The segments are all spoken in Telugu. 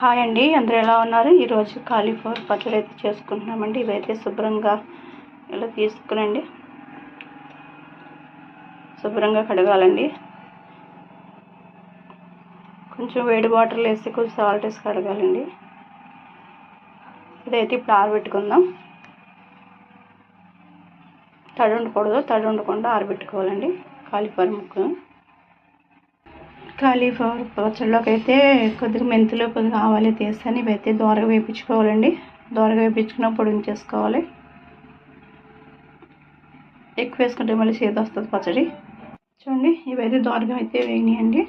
హాయ్ అండి అందరూ ఎలా ఉన్నారు? ఈరోజు కాలీఫ్లవర్ పచ్చడి అయితే చేసుకుంటున్నామండి. ఇవైతే శుభ్రంగా ఇలా తీసుకునండి. శుభ్రంగా కడగాలండి. కొంచెం వేడి వాటర్లో వేసి కొంచెం సాల్ట్ వేసి కడగాలండి. ఇదైతే ఇప్పుడు ఆరబెట్టుకుందాం. తడి ఉండకూడదు తడి ఉండకుండా ఆరబెట్టుకోవాలండి. కాలీఫ్లవర్ ముక్కను కాలీఫ్లవర్ పచ్చడిలోకి అయితే కొద్దిగా మెంతులు కొద్దిగా ఆవాలు తీస్తాను. ఇవైతే దోరగా వేయించుకోవాలండి దోరగా వేయించుకున్నప్పుడు ఉంచేసుకోవాలి. ఎక్కువ వేసుకుంటే మళ్ళీ చేతి వస్తుంది పచ్చడి. చూడండి ఇవైతే దోరగా అయితే వేయనియండి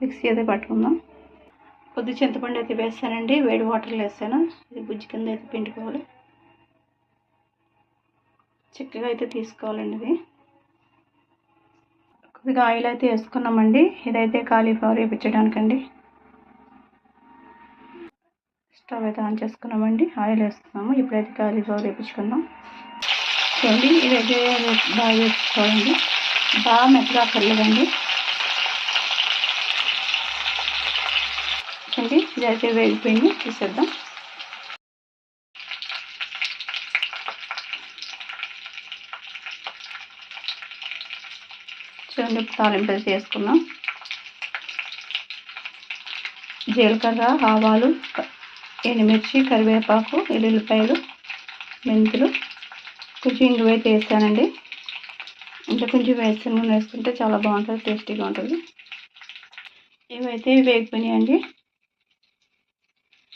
మిక్సీ అయితే పట్టుకుందాం. కొద్ది చింతపండు అయితే వేస్తానండి. వేడి వాటర్లో వేస్తాను. ఇది బుజ్జి కింద అయితే పిండుకోవాలి. చిక్కగా అయితే తీసుకోవాలండి ఇది. కొద్దిగా ఆయిల్ అయితే వేసుకున్నామండి. ఇదైతే కాలీఫ్లవర్ వేయించడానికండి స్టవ్ అయితే ఆన్ చేసుకున్నామండి. ఆయిల్ వేస్తున్నాము. ఇప్పుడైతే కాలీఫ్లవర్ వేయించుకున్నాం చూడండి ఇదైతే బాగా వేసుకోవాలండి బాగా మెత్తగా కలగండి చూడండి ఇదైతే వేగిపోయింది. తీసేద్దాం. చూడండి తాలింపులు చేసుకున్నాం జీలకర్ర ఆవాలు ఎండుమిర్చి కరివేపాకు ఎల్లుల్లిపాయలు మెంతులు కొంచెం ఇంగు అయితే వేసానండి ఇంకా కొంచెం వేసిన నూనె వేసుకుంటే చాలా బాగుంటుంది టేస్టీగా ఉంటుంది ఇవైతే వేగిపోయినాయండి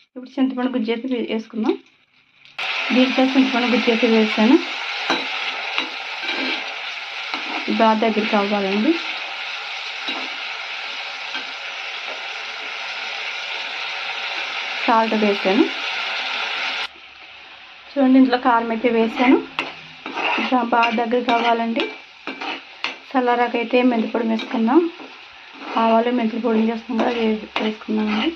ఇప్పుడు చింతపండు గుజ్జు అయితే వేసుకుందాం దీంట్లో చింతపండు గుజ్జు అయితే వేసాను బాగా దగ్గరికి అవ్వాలండి. సాల్ట్ వేసాను. చూడండి ఇంట్లో కారం అయితే వేసాను. ఇట్లా బాగా దగ్గరికి అవ్వాలండి. చల్లరాకైతే మెంతిపొడి వేసుకుందాం. ఆవాలు మెంతిపొడి పొడి చేస్తాం కదా వేసుకుందామండి.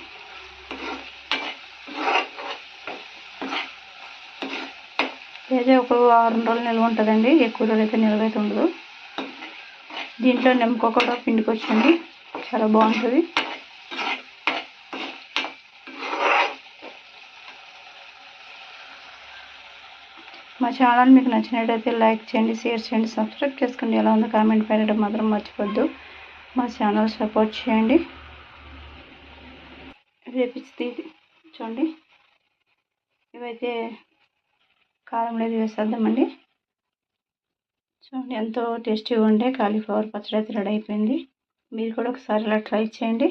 అయితే ఒక వారం రోజులు నిల్వ ఉంటుందండి. ఎక్కువ రోజులు అయితే నిల్వ అయితే ఉండదు. దీంట్లో నిమ్మకాయ కూడా పిండుకొచ్చండి. చాలా బాగుంటుంది. మా ఛానల్ మీకు నచ్చినట్టయితే లైక్ చేయండి షేర్ చేయండి సబ్స్క్రైబ్ చేసుకోండి ఎలా ఉందో కామెంట్ పెట్టడం మాత్రం మర్చిపోద్దు. మా ఛానల్ సపోర్ట్ చేయండి. వేపించి చూడండి. ఇవైతే కారంలో లేదు వేసేద్దామండి. చూడండి ఎంతో టేస్టీగా ఉండే కాలీఫ్లవర్ పచ్చడి అయితే రెడీ అయిపోయింది. మీరు కూడా ఒకసారి ఇలా ట్రై చేయండి.